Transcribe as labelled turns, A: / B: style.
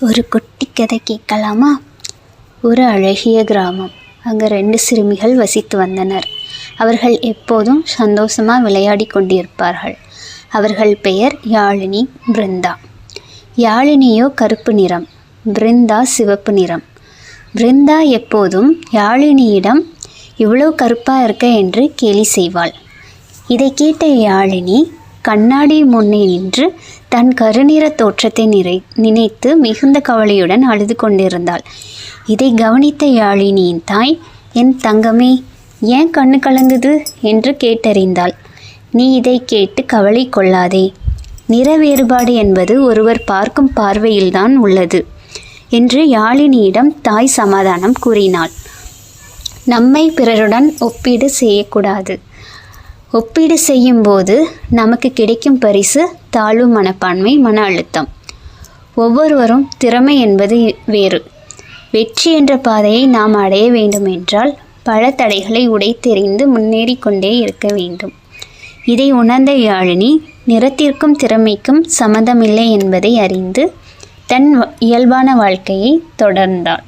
A: ஒரு குட்டி கதை கேட்கலாமா? ஒரு அழகிய கிராமம். அங்கே ரெண்டு சிறுமிகள் வசித்து வந்தனர். அவர்கள் எப்போதும் சந்தோஷமாக விளையாடி கொண்டிருப்பார்கள். அவர்கள் பெயர் யாழினி பிருந்தா. யாழினியோ கருப்பு நிறம் பிருந்தா சிவப்பு நிறம். பிருந்தா எப்போதும் யாழினியிடம் இவ்வளோ கருப்பாக இருக்க என்று கேலி செய்வாள். இதை கேட்ட யாழினி கண்ணாடி முன்னே நின்று தன் கருநிற தோற்றத்தை நிறை நினைத்து மிகுந்த கவலையுடன் அழுது கொண்டிருந்தாள். இதை கவனித்த யாழினியின் தாய் என் தங்கமே ஏன் கண்ணு கலங்குது? என்று கேட்டறிந்தாள். நீ இதை கேட்டு கவலை கொள்ளாதே. நிற வேறுபாடு என்பது ஒருவர் பார்க்கும் பார்வையில்தான் உள்ளது என்று யாழினியிடம் தாய் சமாதானம் கூறினாள். நம்மை பிறருடன் ஒப்பீடு செய்யக்கூடாது. ஒப்பீடு செய்யும்போது நமக்கு கிடைக்கும் பரிசு தாழ்வு மனப்பான்மை மன அழுத்தம். ஒவ்வொருவரும் திறமை என்பது வேறு. வெற்றி என்ற பாதையை நாம் அடைய வேண்டுமென்றால் பல தடைகளை உடைத்தெறிந்து முன்னேறி கொண்டே இருக்க வேண்டும். இதை உணர்ந்த யாழினி நிறத்திற்கும் திறமைக்கும் சம்மதமில்லை என்பதை அறிந்து தன் இயல்பான வாழ்க்கையை தொடர்ந்தாள்.